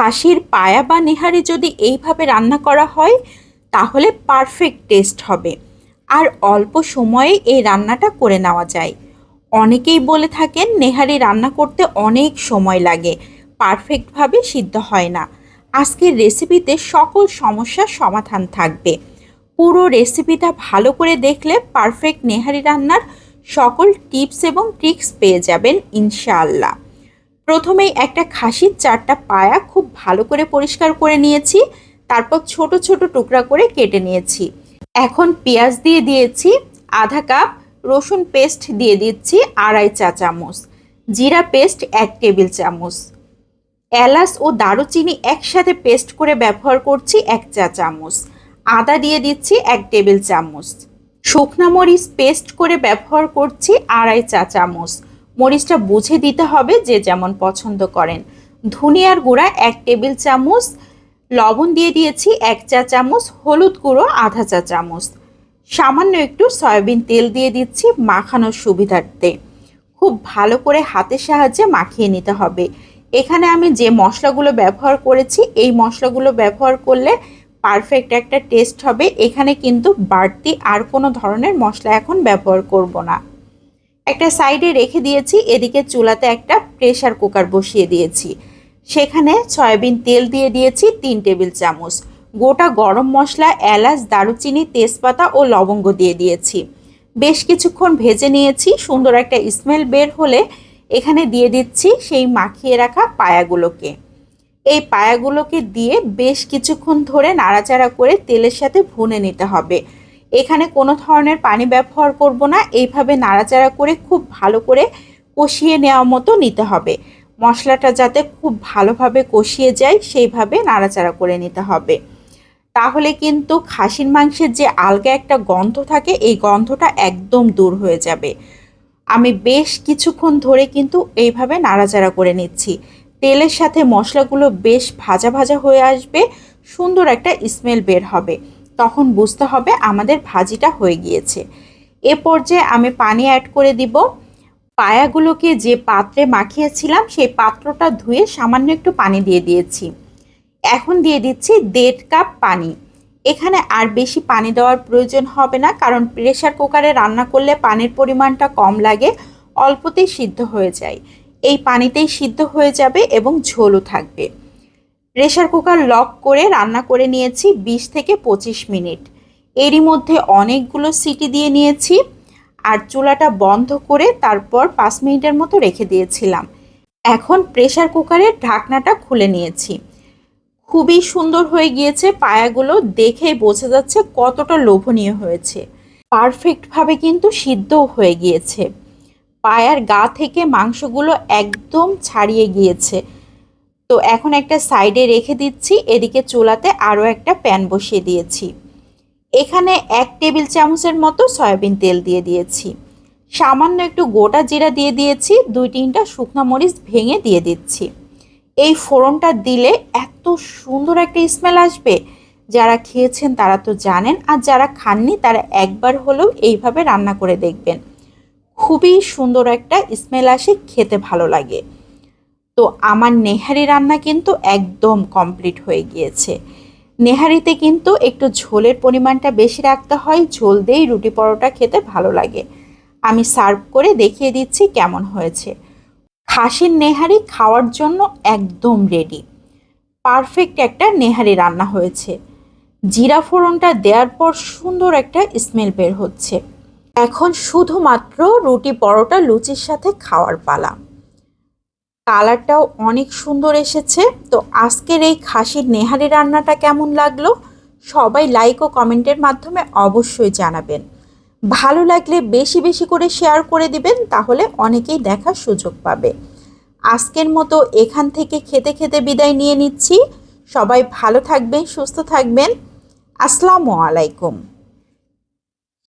খাসির পায়া বা নেহারি যদি এইভাবে রান্না করা হয়, তাহলে পারফেক্ট টেস্ট হবে। আর অল্প সময়ে এই রান্নাটা করে নেওয়া যায়। অনেকেই বলে থাকেন, নেহারি রান্না করতে অনেক সময় লাগে পারফেক্টভাবে সিদ্ধ হয় না। আজকের রেসিপিতে সকল সমস্যার সমাধান থাকবে। পুরো রেসিপিটা ভালো করে দেখলে পারফেক্ট নেহারি রান্নার সকল টিপস এবং ট্রিক্স পেয়ে যাবেন, ইনশাআল্লাহ। প্রথমেই একটা খাসির চারটা পায়া খুব ভালো করে পরিষ্কার করে নিয়েছি, তারপর ছোট ছোট টুকরা করে কেটে নিয়েছি। এখন পেঁয়াজ দিয়ে দিয়েছি, আধা কাপ রসুন পেস্ট দিয়ে দিচ্ছি আড়াই চা চামচ, জিরা পেস্ট এক টেবিল চামচ, এলাচ ও দারুচিনি একসাথে পেস্ট করে ব্যবহার করছি এক চা চামচ, আদা দিয়ে দিচ্ছি এক টেবিল চামচ, শুকনা মরিচ পেস্ট করে ব্যবহার করছি আড়াই চা চামচ মরিচটা বুঝে দিতে হবে যে যেমন পছন্দ করেন। ধনিয়ার গুঁড়া এক টেবিল চামচ, লবণ দিয়ে দিয়েছি এক চা চামচ, হলুদ গুঁড়ো আধা চা চামচ। সামান্য একটু সয়াবিন তেল দিয়ে দিচ্ছি মাখানোর সুবিধার্থে। খুব ভালো করে হাতের সাহায্যে মাখিয়ে নিতে হবে। এখানে আমি যে মশলাগুলো ব্যবহার করেছি, এই মশলাগুলো ব্যবহার করলে পারফেক্ট একটা টেস্ট হবে। এখানে কিন্তু বাড়তি আর কোনো ধরনের মশলা এখন ব্যবহার করব না। একটা সাইডে রেখে দিয়েছি, এদিকে চুলাতে একটা প্রেশার কুকার বসিয়ে দিয়েছি। সেখানে সয়াবিন তেল দিয়ে দিয়েছি তিন টেবিল চামচ। গোটা গরম মশলা, এলাচ, দারুচিনি, তেজপাতা ও লবঙ্গ দিয়ে দিয়েছি। বেশ কিছুক্ষণ ভেজে নিয়েছি, সুন্দর একটা স্মেল বের হলে এখানে দিয়ে দিচ্ছি সেই মাখিয়ে রাখা পায়াগুলোকে। এই পায়াগুলোকে দিয়ে বেশ কিছুক্ষণ ধরে নাড়াচাড়া করে তেলের সাথে ভুনে নিতে হবে। এখানে কোনো ধরনের পানি ব্যবহার করব না। এইভাবে নাড়াচাড়া করে খুব ভালো করে কষিয়ে নেওয়া মতো নিতে হবে। মশলাটা যাতে খুব ভালোভাবে কষিয়ে যায়, সেইভাবে নাড়াচাড়া করে নিতে হবে। তাহলে কিন্তু খাসির মাংসের যে আলগা একটা গন্ধ থাকে, এই গন্ধটা একদম দূর হয়ে যাবে। আমি বেশ কিছুক্ষণ ধরে কিন্তু এইভাবে নাড়াচাড়া করে নিচ্ছি। তেলের সাথে মশলাগুলো বেশ ভাজা ভাজা হয়ে আসবে, সুন্দর একটা স্মেল বের হবে। তখন বুঝতে হবে আমাদের ভাজিটা হয়ে গিয়েছে। এ পর্যায়ে আমি পানি অ্যাড করে দিব। পায়াগুলোকে যে পাত্রে মাখিয়েছিলাম, সেই পাত্রটা ধুয়ে সামান্য একটু পানি দিয়ে দিয়েছি। এখন দিয়ে দিচ্ছি দেড় কাপ পানি। এখানে আর বেশি পানি দেওয়ার প্রয়োজন হবে না, কারণ প্রেশার কুকারে রান্না করলে পানির পরিমাণটা কম লাগে, অল্পতেই সিদ্ধ হয়ে যায়। এই পানিতেই সিদ্ধ হয়ে যাবে এবং ঝোলও থাকবে। প্রেশার কুকার লক করে রান্না করে নিয়েছি ২০ থেকে পঁচিশ মিনিট। এরই মধ্যে অনেকগুলো সিটি দিয়ে নিয়েছি আর চুলাটা বন্ধ করে তারপর পাঁচ মিনিটের মতো রেখে দিয়েছিলাম। এখন প্রেশার কুকারের ঢাকনাটা খুলে নিয়েছি। খুবই সুন্দর হয়ে গিয়েছে পায়াগুলো দেখেই বোঝা যাচ্ছে কতটা লোভনীয় হয়েছে। পারফেক্টভাবে কিন্তু সিদ্ধও হয়ে গিয়েছে। পায়ার গা থেকে মাংসগুলো একদম ছাড়িয়ে গিয়েছে। তো এখন একটা সাইডে রেখে দিচ্ছি, এদিকে চুলাতে আরও একটা প্যান বসিয়ে দিয়েছি। এখানে এক টেবিল চামচের মতো সয়াবিন তেল দিয়ে দিয়েছি। সামান্য একটু গোটা জিরা দিয়ে দিয়েছি, দুই তিনটা শুকনো মরিচ ভেঙে দিয়ে দিচ্ছি। এই ফোড়নটা দিলে এত সুন্দর একটা স্মেল আসবে। যারা খেয়েছেন তারা তো জানেন, আর যারা খাননি তারা একবার হলেও এইভাবে রান্না করে দেখবেন। খুবই সুন্দর একটা স্মেল আসে, খেতে ভালো লাগে। তো আমার নেহারি রান্না কিন্তু একদম কমপ্লিট হয়ে গিয়েছে। নেহারিতে কিন্তু একটু ঝোলের পরিমাণটা বেশি রাখতে হয়, ঝোল দিয়েই রুটি পরোটা খেতে ভালো লাগে। আমি সার্ভ করে দেখিয়ে দিচ্ছি কেমন হয়েছে। খাসির নেহারি খাওয়ার জন্য একদম রেডি পারফেক্ট একটা নেহারি রান্না হয়েছে। জিরা ফোড়নটা দেওয়ার পর সুন্দর একটা স্মেল বের হচ্ছে। এখন শুধুমাত্র রুটি পরোটা লুচির সাথে খাওয়ার পালা। কালারটাও অনেক সুন্দর এসেছে। তো আজকের এই খাসির নেহারি রান্নাটা কেমন লাগল? সবাই লাইক ও কমেন্টের মাধ্যমে অবশ্যই জানাবেন। ভালো লাগলে বেশি বেশি করে শেয়ার করে দিবেন, তাহলে অনেকেই দেখার সুযোগ পাবে। আজকের মতো এখান থেকে খেতে খেতে বিদায় নিয়ে নিচ্ছি। সবাই ভালো থাকবেন, সুস্থ থাকবেন। আসসালামু আলাইকুম।